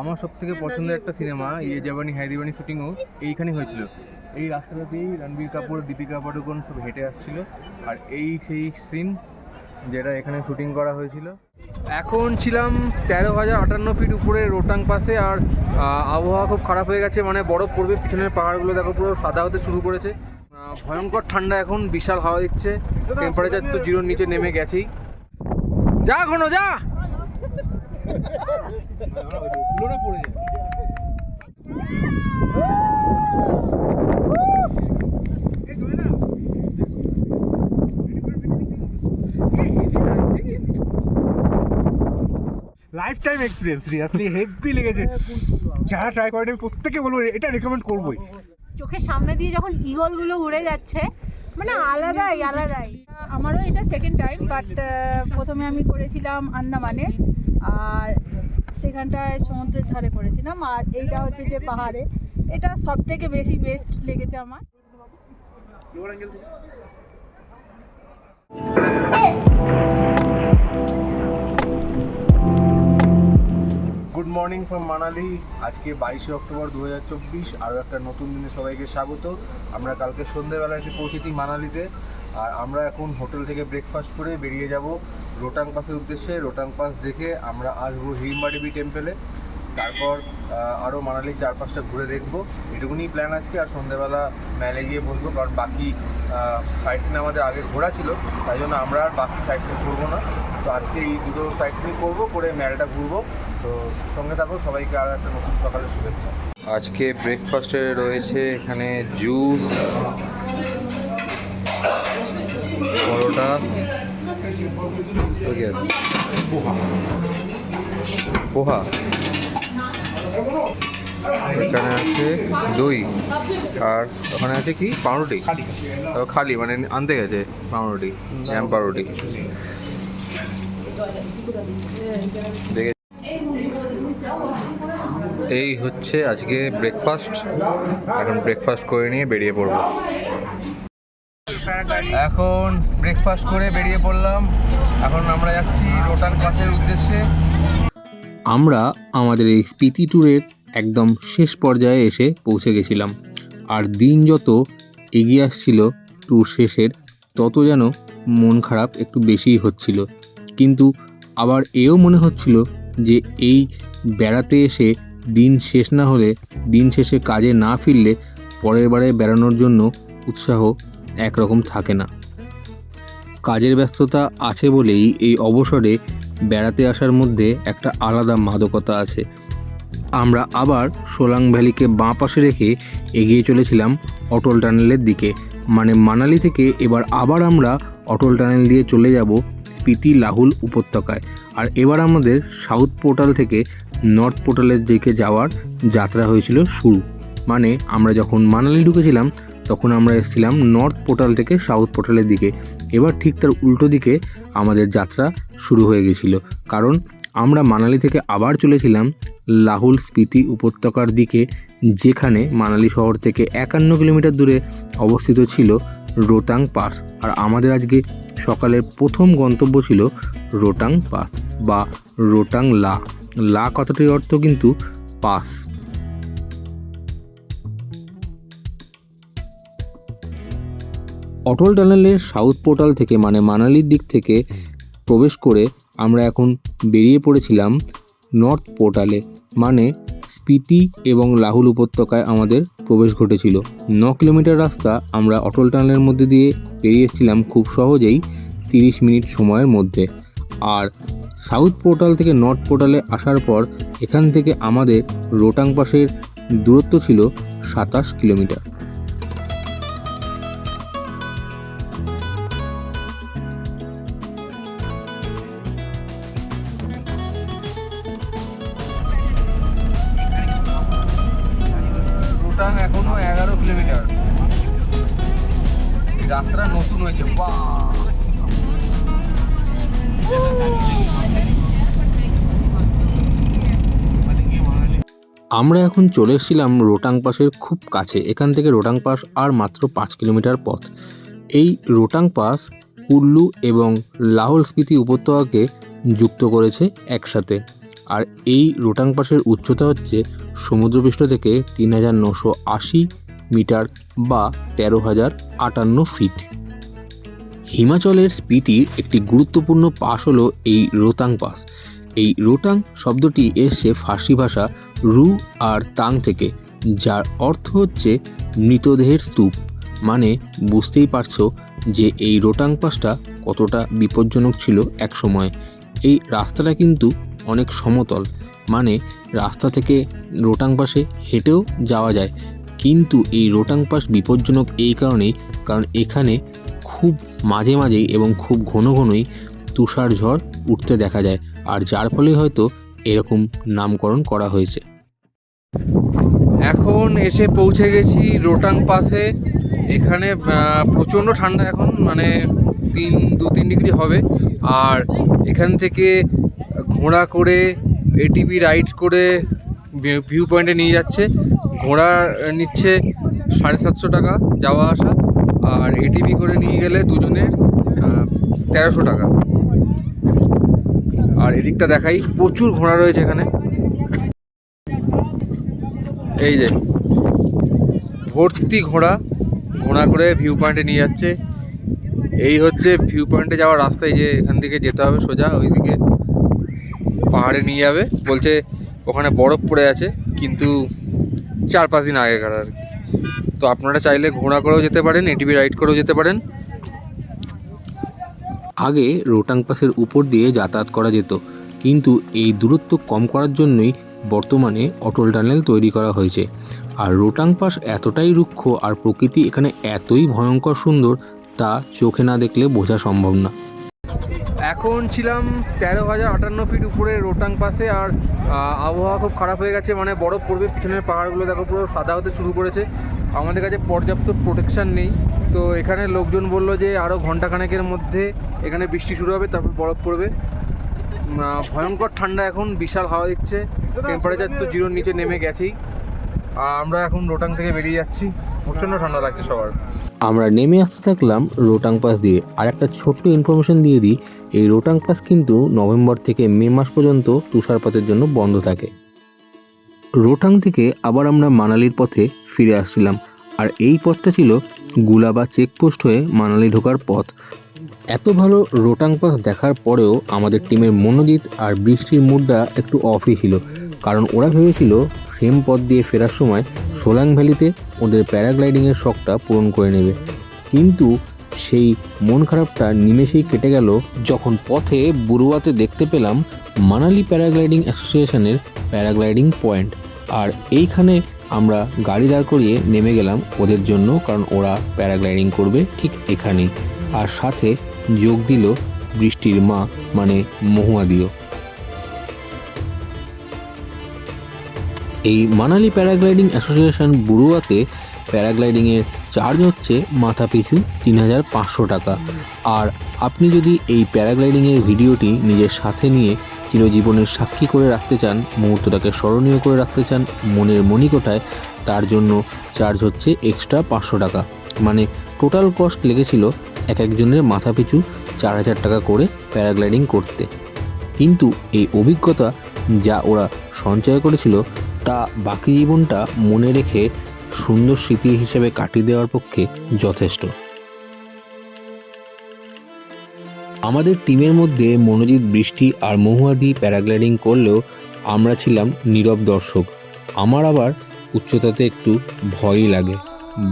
আমার সব থেকে পছন্দের একটা সিনেমা ইয়ে জাবানি হাই দিবানি শুটিংও এইখানে হয়েছিল। এই রাস্তাটাতেই রণবীর কাপুর, দীপিকা পাডুকোন সব হেঁটে আসছিল। আর এই সেই সিন যেটা এখানে শুটিং করা হয়েছিল। এখন ছিলাম তেরো হাজার আটান্ন ফিট উপরে রোটাং পাশে, আর আবহাওয়া খুব খারাপ হয়ে গেছে। মানে বরফ পড়বে, পিছনের পাহাড়গুলো দেখো পুরো সাদা হতে শুরু করেছে। ভয়ঙ্কর ঠান্ডা এখন, বিশাল হাওয়া দিচ্ছে। টেম্পারেচার তো জিরোর নিচে নেমে গেছেই। যা ঘন, যা life time experience seriously heavy লেগেছে। যারা ট্রাই করেন আমি প্রত্যেকে বলব এটা রেকমেন্ড করবোই। চোখের সামনে দিয়ে যখন ইগলগুলো উড়ে যাচ্ছে মানে আলাদাই আলাদাই। আমারও এটা সেকেন্ড টাইম বাট প্রথমে আমি করেছিলাম আন্দামানে আর সেখানটায় সমুদ্রের ধারে করেছিলাম আর এইটা হচ্ছে যে পাহাড়ে। এটা সব থেকে বেশি বেস্ট লেগেছে আমার। গুড মর্নিং ফ্রম মানালি আজকে বাইশে অক্টোবর দু হাজার চব্বিশ, আরও একটা নতুন দিনে সবাইকে স্বাগত। আমরা কালকে সন্ধ্যেবেলা এসে পৌঁছেছি মানালিতে। আর আমরা এখন হোটেল থেকে ব্রেকফাস্ট করে বেরিয়ে যাব রোটাং পাসের উদ্দেশ্যে। রোটাং পাস দেখে আমরা আসব হিমবাডিবি টেম্পেলে। তারপর আরও মানালি চার পাঁচটা ঘুরে দেখব। এটুকুনি প্ল্যান আজকে। আর সন্ধ্যেবেলা মেলে গিয়ে বসবো। কারণ বাকি সাইট সিন আমাদের আগে ঘোরা ছিল, তাই জন্য আমরা আর বাকি সাইট সিন করব না। তো আজকে এই দুটো সাইট সিন করব, করে মেলাটা ঘুরবো। তো সঙ্গে থাকো, সবাইকে আরও একটা নতুন সকালের শুভেচ্ছা। আজকে ব্রেকফাস্টে রয়েছে এখানে জুস পরোটা পোহা। পোহা। এখানে আছে দই আর ওখানে আছে কি? পাউরুটি। খালি। খালি মানে আনতে গেছে পাউরুটি জ্যাম পাউরুটি। দেখে এই হচ্ছে আজকে ব্রেকফাস্ট এখন ব্রেকফাস্ট করে নিয়ে বেরিয়ে পড়ব। এখন ব্রেকফাস্ট করে বেরিয়ে পড়লাম। এখন আমরা যাচ্ছি রোটান পাসের উদ্দেশ্যে। আমরা আমাদের এই স্পিতি ট্যুরের একদম শেষ পর্যায়ে এসে পৌঁছে গেছিলাম। আর দিন যত এগিয়ে আসছিল ট্যুর শেষের, তত যেন মন খারাপ একটু বেশিই হচ্ছিল। কিন্তু আবার এও মনে হচ্ছিল যে এই বেড়াতে এসে দিন শেষ না হলে, দিন শেষে কাজে না ফিরলে পরের বারে বেড়ানোর জন্য উৎসাহ একরকম থাকে না। কাজের ব্যস্ততা আছে বলেই এই অবসরে বেড়াতে আসার মধ্যে একটা আলাদা মাদকতা আছে। আমরা আবার সোলাং ভ্যালিকে বাঁ পাশে রেখে এগিয়ে চলেছিলাম অটল টানেলের দিকে। মানে মানালি থেকে এবার আবার আমরা অটল টানেল দিয়ে চলে যাব স্পিতি লাহুল উপত্যকায়। আর এবার আমাদের সাউথ পোর্টাল থেকে নর্থ পোর্টালের দিকে যাওয়ার যাত্রা হয়েছিল শুরু। মানে আমরা যখন মানালি ঢুকেছিলাম, তখন আমরা এসেছিলাম নর্থ পোর্টাল থেকে সাউথ পোর্টালের দিকে। এবার ঠিক তার উল্টো দিকে আমাদের যাত্রা শুরু হয়ে গেছিল। কারণ আমরা মানালি থেকে আবার চলেছিলাম লাহুল স্পিতি উপত্যকার দিকে, যেখানে মানালি শহর থেকে একান্ন কিলোমিটার দূরে অবস্থিত ছিল রোটাং পাস। আর আমাদের আজকে সকালের প্রথম গন্তব্য ছিল রোটাং পাস বা রোটাং লা। লা কথাটির অর্থ কিন্তু পাস। অটল টানেলের সাউথ পোর্টাল থেকে মানে মানালির দিক থেকে প্রবেশ করে আমরা এখন বেরিয়ে পড়েছিলাম নর্থ পোর্টালে মানে স্পিতি এবং লাহুল উপত্যকায় আমাদের প্রবেশ ঘটেছিল। ন কিলোমিটার রাস্তা আমরা অটল টানেলের মধ্যে দিয়ে পেরিয়ে এসেছিলাম খুব সহজেই তিরিশ মিনিট সময়ের মধ্যে। আর সাউথ পোর্টাল থেকে নর্থ পোর্টালে আসার পর এখান থেকে আমাদের রোটাং পাসের দূরত্ব ছিল সাতাশ কিলোমিটার। আমরা এখন চলে এসেছিলাম রোটাং পাসের খুব কাছে, এখান থেকে রোটাং পাস আর মাত্র পাঁচ কিলোমিটার পথ। এই রোটাং পাস কুল্লু এবং লাহোল স্পিতি উপত্যকাকে যুক্ত করেছে একসাথে। আর এই রোটাং পাসের উচ্চতা হচ্ছে সমুদ্রপৃষ্ঠ থেকে তিন হাজার নশো আশি মিটার বা তেরো হাজার আটান্ন ফিট। হিমাচলের স্পিতির একটি গুরুত্বপূর্ণ পাস হলো এই রোতাং পাস এই রোটাং শব্দটি এসছে ফার্সি ভাষা রু আর তাং থেকে, যার অর্থ হচ্ছে মৃতদেহের স্তূপ। মানে বুঝতেই পারছ যে এই রোটাং পাসটা কতটা বিপজ্জনক ছিল এক সময় এই রাস্তাটা কিন্তু অনেক সমতল মানে রাস্তা থেকে রোটাং পাশে হেঁটেও যাওয়া যায়। কিন্তু এই রোটাং পাস বিপজ্জনক এই কারণেই, কারণ এখানে খুব মাঝে মাঝেই এবং খুব ঘন ঘনই তুষার ঝড় উঠতে দেখা যায়। আর যার ফলে হয়তো এরকম নামকরণ করা হয়েছে। এখন এসে পৌঁছে গেছি রোটাং পাসে। এখানে প্রচণ্ড ঠান্ডা এখন মানে তিন, দু, তিন ডিগ্রি হবে। আর এখান থেকে ঘোড়া করে এটিভি রাইড করে ভিউ পয়েন্টে নিয়ে যাচ্ছে। ঘোড়া নিচ্ছে সাড়ে সাতশো টাকা যাওয়া আসা। আর এটিভি করে নিয়ে গেলে দুজনের তেরোশো টাকা। আর এদিকটা দেখাই, প্রচুর ঘোড়া রয়েছে এখানে। এই যে, ভর্তি ঘোড়া ঘোড়া করে ভিউ পয়েন্টে নিয়ে যাচ্ছে। এই হচ্ছে ভিউ পয়েন্টে যাওয়ার রাস্তায় যে এখান থেকে যেতে হবে সোজা, ওইদিকে পাহাড়ে নিয়ে যাবে। বলছে ওখানে বরফ পড়ে আছে, কিন্তু চার পাঁচ দিন আগেকার আর কি। তো আপনারা চাইলে ঘোড়া করেও যেতে পারেন এটিভি রাইড করেও যেতে পারেন। আগে রোটাং পাসের উপর দিয়ে যাতায়াত করা যেত, কিন্তু এই দূরত্ব কম করার জন্যই বর্তমানে অটল টানেল তৈরি করা হয়েছে। আর রোটাং পাস এতটাই রুক্ষ আর প্রকৃতি এখানে এতই ভয়ঙ্কর সুন্দর, তা চোখে না দেখলে বোঝা সম্ভব না। এখন ছিলাম তেরো হাজার আটান্ন ফিট উপরে রোটাং পাসে আর আবহাওয়া খুব খারাপ হয়ে গেছে মানে বরফ পড়বে, পিছনের পাহাড়গুলো দেখো পুরো সাদা হতে শুরু করেছে। আমাদের কাছে পর্যাপ্ত প্রোটেকশান নেই। তো এখানে লোকজন বলল যে আরও ঘন্টাখানেকের মধ্যে এখানে বৃষ্টি শুরু হবে, তারপর বরফ পড়বে। ভয়ঙ্কর ঠান্ডা এখন, বিশাল হাওয়া দিচ্ছে। টেম্পারেচার তো জিরোর নিচে নেমে গেছেই। আমরা এখন রোটাং থেকে বেরিয়ে যাচ্ছি। প্রচণ্ড ঠান্ডা লাগছে সবার। আমরা নেমে আসতে থাকলাম রোটাং পাস দিয়ে। আর একটা ছোট্ট ইনফরমেশন দিয়ে দিই, এই রোটাং পাস কিন্তু নভেম্বর থেকে মে মাস পর্যন্ত তুষারপাতের জন্য বন্ধ থাকে। রোটাং থেকে আবার আমরা মানালির পথে ফিরে আসছিলাম। আর এই পথটা ছিল গুলাবা চেকপোস্ট হয়ে মানালি ঢোকার পথ। এত ভালো রোটাং পাস দেখার পরেও আমাদের টিমের মনোজিৎ আর বৃষ্টির মুডটা একটু অফই ছিল। কারণ ওরা ভেবেছিল সেম পথ দিয়ে ফেরার সময় সোলাং ভ্যালিতে ওদের প্যারাগ্লাইডিংয়ের শখটা পূরণ করে নেবে। কিন্তু সেই মন খারাপটা নিমেষেই কেটে গেল যখন পথে বুরুয়াতে দেখতে পেলাম মানালি প্যারাগ্লাইডিং অ্যাসোসিয়েশনের প্যারাগ্লাইডিং পয়েন্ট। আর এইখানে আমরা গাড়ি দাঁড় করিয়ে নেমে গেলাম ওদের জন্য কারণ ওরা প্যারাগ্লাইডিং করবে ঠিক এখানেই। আর সাথে যোগ দিল বৃষ্টির মা মানে মহুয়াদিও এই মানালি প্যারাগ্লাইডিং অ্যাসোসিয়েশন বুড়ুয়াতে প্যারাগ্লাইডিংয়ের চার্জ হচ্ছে মাথা পিছু তিন হাজার পাঁচশো টাকা। আর আপনি যদি এই প্যারাগ্লাইডিংয়ের ভিডিওটি নিজের সাথে নিয়ে চিরজীবনের সাক্ষী করে রাখতে চান মুহূর্তটাকে স্মরণীয় করে রাখতে চান, মনের মণিকোঠায় তার জন্য চার্জ হচ্ছে এক্সট্রা পাঁচশো টাকা। মানে টোটাল কস্ট লেগেছিল এক একজনের মাথা পিছু চার হাজার টাকা করে প্যারাগ্লাইডিং করতে। কিন্তু এই অভিজ্ঞতা যা ওরা সঞ্চয় করেছিল, তা বাকি জীবনটা মনে রেখে সুন্দর স্মৃতি হিসেবে কাটিয়ে দেওয়ার পক্ষে যথেষ্ট। আমাদের টিমের মধ্যে মনোজিৎ, বৃষ্টি আর মহুয়াদি প্যারাগ্লাইডিং করলেও আমরা ছিলাম নীরব দর্শক। আমার আবার উচ্চতাতে একটু ভয়ই লাগে।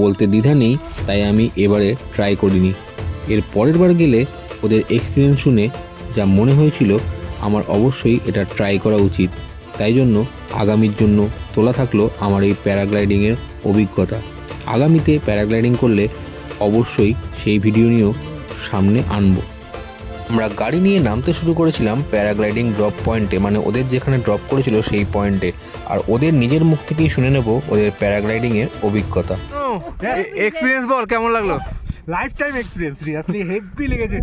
বলতে দ্বিধা নেই, তাই আমি এবারে ট্রাই করিনি। এর পরের বার গেলে ওদের এক্সপিরিয়েন্স শুনে যা মনে হয়েছিল, আমার অবশ্যই এটা ট্রাই করা উচিত। তাই জন্য আগামীর জন্য তোলা থাকল আমার এই প্যারাগ্লাইডিংয়ের অভিজ্ঞতা। আগামীতে প্যারাগ্লাইডিং করলে অবশ্যই সেই ভিডিও নিয়েও সামনে আনব। আমরা গাড়ি নিয়ে নামতে শুরু করেছিলাম প্যারাগ্লাইডিং ড্রপ পয়েন্টে মানে ওদের যেখানে ড্রপ করেছিল সেই পয়েন্টে। আর ওদের নিজের মুখ থেকেই শুনে নেব ওদের প্যারাগ্লাইডিংয়ের অভিজ্ঞতা। এক্সপিরিয়েন্স বল কেমন লাগল? Life time experience seriously heavy লেগেছে।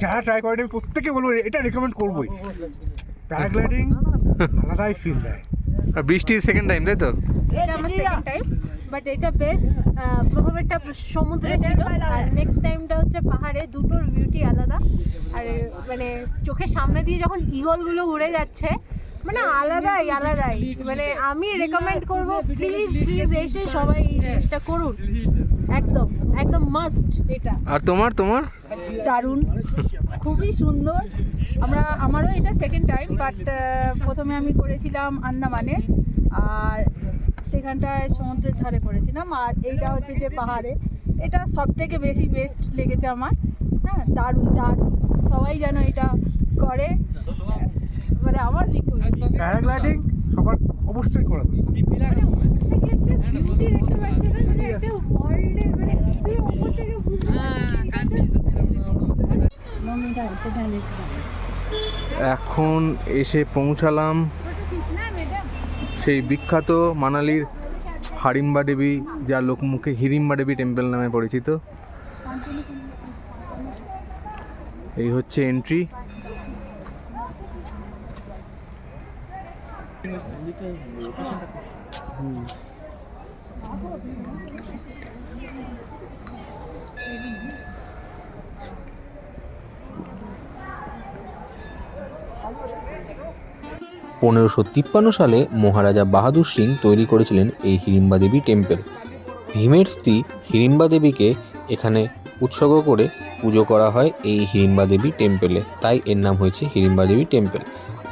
যারা ট্রাই করেনি প্রত্যেকে বলব এটা রেকমেন্ড করবোই। প্যারাগ্লাইডিং আলাদাই ফিল দেয়। আর বৃষ্টির সেকেন্ড টাইম তাই তো? এটা আমার সেকেন্ড টাইম বাট এটা বেস্ট প্রথমেরটা সমুদ্রে ছিল আর নেক্সট টাইমটা হচ্ছে পাহাড়ে দুটোর বিউটি আলাদা। আর মানে চোখের সামনে দিয়ে যখন ইগলগুলো উড়ে যাচ্ছে মানে আলাদাই আলাদাই। মানে আমি রেকমেন্ড করব প্লিজ প্লিজ এসে সবাই এই জিনিসটা করুন। একদম একদম মাস্ট এটা। আর তোমার তোমার? দারুণ। খুবই সুন্দর। আমরা আমারও এটা সেকেন্ড টাইম বাট প্রথমে আমি করেছিলাম আন্দামানে। আর সেখানটায় সমুদ্রের ধারে করেছিলাম আর এইটা হচ্ছে যে পাহাড়ে। এটা সব থেকে বেশি বেস্ট লেগেছে আমার। হ্যাঁ দারুণ দারুণ। সবাই যেন এটা করে। মানে আমার রিকোয়েস্ট প্যারাগ্লাইডিং সবার অবশ্যই করা। মানে মানে মানে বুঝতে এখন এসে পৌঁছালাম সেই বিখ্যাত মানালির হারিম্বা দেবী, যা লোকমুখে হিরিম্বা দেবী টেম্পল নামে পরিচিত। এই হচ্ছে এন্ট্রি পনেরোশো তিপ্পান্ন সালে মহারাজা বাহাদুর সিং তৈরি করেছিলেন এই হিড়িম্বা দেবী টেম্পল। ভীমের স্ত্রী হিড়িম্বা দেবীকে এখানে উৎসর্গ করে পুজো করা হয় এই হিড়িম্বা দেবী টেম্পেলে। তাই এর নাম হয়েছে হিড়িম্বা দেবী টেম্পেল।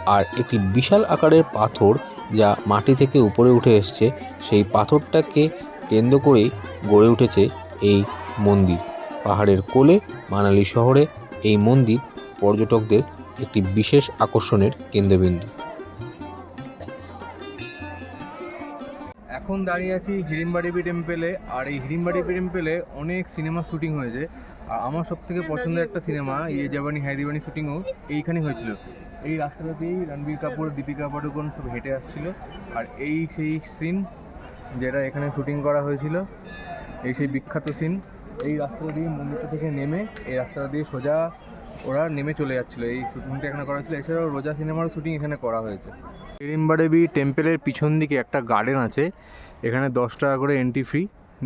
আর একটি বিশাল আকারের পাথর যা মাটি থেকে উপরে উঠে এসছে, সেই পাথরটাকে কেন্দ্র করেই গড়ে উঠেছে এই মন্দির। পাহাড়ের কোলে মানালি শহরে এই মন্দির পর্যটকদের একটি বিশেষ আকর্ষণের কেন্দ্রবিন্দু। এখন দাঁড়িয়ে আছি হিড়িম্বা দেবী টেম্পেলে আর এই হিড়িম্বা দেবী টেম্পেলে অনেক সিনেমা শুটিং হয়েছে। আর আমার সব থেকে পছন্দের একটা সিনেমা ইয়ে জাবানি হাই দিবানি শুটিংও এইখানেই হয়েছিল। এই রাস্তাটা দিয়েই রণবীর কাপুর দীপিকা পাডুকোন সব হেঁটে আসছিল। আর এই সেই সিন যেটা এখানে শুটিং করা হয়েছিল এই সেই বিখ্যাত সিন এই রাস্তাটা দিয়ে মন্দিরটা থেকে নেমে এই রাস্তাটা দিয়ে সোজা ওরা নেমে চলে যাচ্ছিল। এই শুটিংটা এখানে করা হয়েছিল। এছাড়াও রোজা সিনেমারও শুটিং এখানে করা হয়েছে। হিড়িম্বা দেবী টেম্পেলের পিছন দিকে একটা গার্ডেন আছে। এখানে দশ টাকা করে এন্ট্রি ফ্রি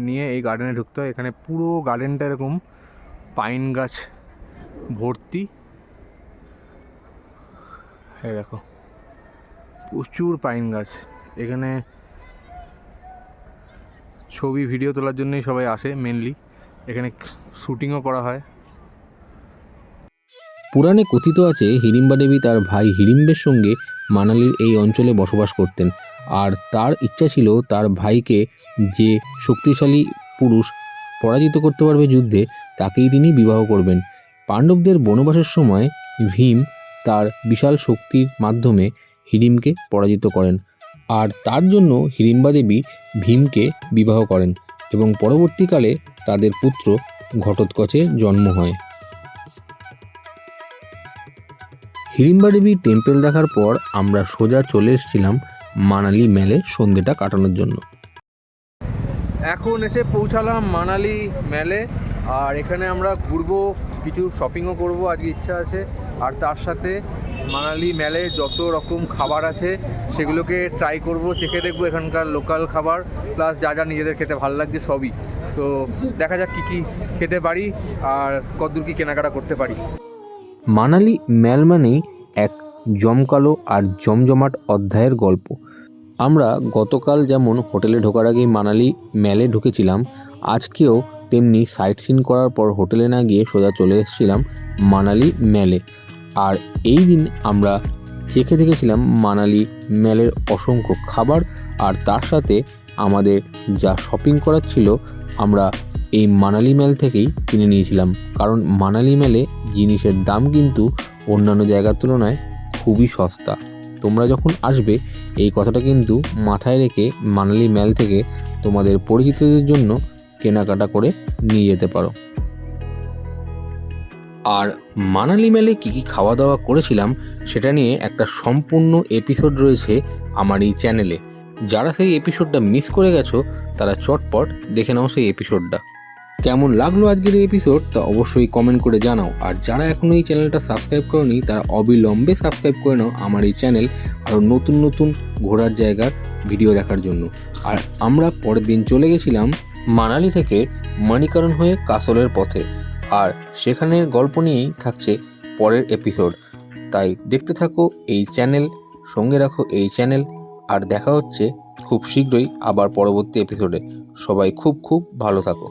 নিয়ে এই গার্ডেনে ঢুকতে হয়। এখানে পুরো গার্ডেনটা এরকম পাইন গাছ ভর্তি। এই দেখো, প্রচুর পাইন গাছ। এখানে ছবি ভিডিও তোলার জন্যই সবাই আসে মেনলি এখানে শুটিংও করা হয়। পুরাণে কথিত আছে হিড়িম্বা দেবী তার ভাই হিড়িম্বের সঙ্গে মানালির এই অঞ্চলে বসবাস করতেন। আর তার ইচ্ছা ছিল তার ভাইকে যে শক্তিশালী পুরুষ পরাজিত করতে পারবে যুদ্ধে, তাকেই তিনি বিবাহ করবেন। পাণ্ডবদের বনবাসের সময় ভীম তার বিশাল শক্তির মাধ্যমে হিড়িমকে পরাজিত করেন। আর তার জন্য হিড়িম্বা দেবী ভীমকে বিবাহ করেন এবং পরবর্তীকালে তাদের পুত্র ঘটোৎকচের জন্ম হয়। হিড়িম্বা দেবী টেম্পল দেখার পর আমরা সোজা চলে এসেছিলাম মানালি মেলে সন্ধ্যেটা কাটানোর জন্য। এখন এসে পৌঁছালাম মানালি মেলে, আর এখানে আমরা ঘুরবো, কিছু শপিংও করব, আজকে ইচ্ছা আছে। আর তার সাথে মানালি মেলে যত রকম খাবার আছে, সেগুলোকে ট্রাই করব, চেখে দেখব এখানকার লোকাল খাবার প্লাস যা যা নিজেদের খেতে ভালো লাগছে সবই। তো দেখা যাক কী কী খেতে পারি, আর কতদূর কী কেনাকাটা করতে পারি। মানালি মেল মানেই এক জমকালো আর জমজমাট অধ্যায়ের গল্প। আমরা গতকাল যেমন হোটেলে ঢোকার আগেই মানালি ম্যালে ঢুকেছিলাম, আজকেও তেমনি সাইট সিন করার পর হোটেলে না গিয়ে সোজা চলে এসেছিলাম মানালি ম্যালে। আর এই দিন আমরা চেখে দেখেছিলাম মানালি ম্যালের অসংখ্য খাবার, আর তার সাথে আমাদের যা শপিং করার ছিল, আমরা এই মানালি মেল থেকেই কিনে নিয়েছিলাম। কারণ মানালি মেলে জিনিসের দাম কিন্তু অন্যান্য জায়গার তুলনায় খুবই সস্তা। তোমরা যখন আসবে, এই কথাটা কিন্তু মাথায় রেখে মানালি মেল থেকে তোমাদের পরিচিতদের জন্য কেনাকাটা করে নিয়ে যেতে পারো। আর মানালি মেলে কী কী খাওয়া দাওয়া করেছিলাম, সেটা নিয়ে একটা সম্পূর্ণ এপিসোড রয়েছে আমার এই চ্যানেলে যারা সেই এপিসোডটা মিস করে গেছো, তারা চটপট দেখে নাও সেই এপিসোডটা কেমন লাগল আজকের এই এপিসোড তা অবশ্যই কমেন্ট করে জানাও। আর যারা এখনও এই চ্যানেলটা সাবস্ক্রাইব করনি, তারা অবিলম্বে সাবস্ক্রাইব করে নাও আমার এই চ্যানেল আরও নতুন নতুন ঘোরার জায়গার ভিডিও দেখার জন্য। আর আমরা পরের দিন চলে গেছিলাম মানালি থেকে মণিকরণ হয়ে কাসলের পথে। আর সেখানের গল্প নিয়েই থাকছে পরের এপিসোড তাই দেখতে থাকো এই চ্যানেল সঙ্গে রাখো এই চ্যানেল আর দেখা হচ্ছে খুব শীঘ্রই আবার পরবর্তী এপিসোডে সবাই খুব খুব ভালো থাকো।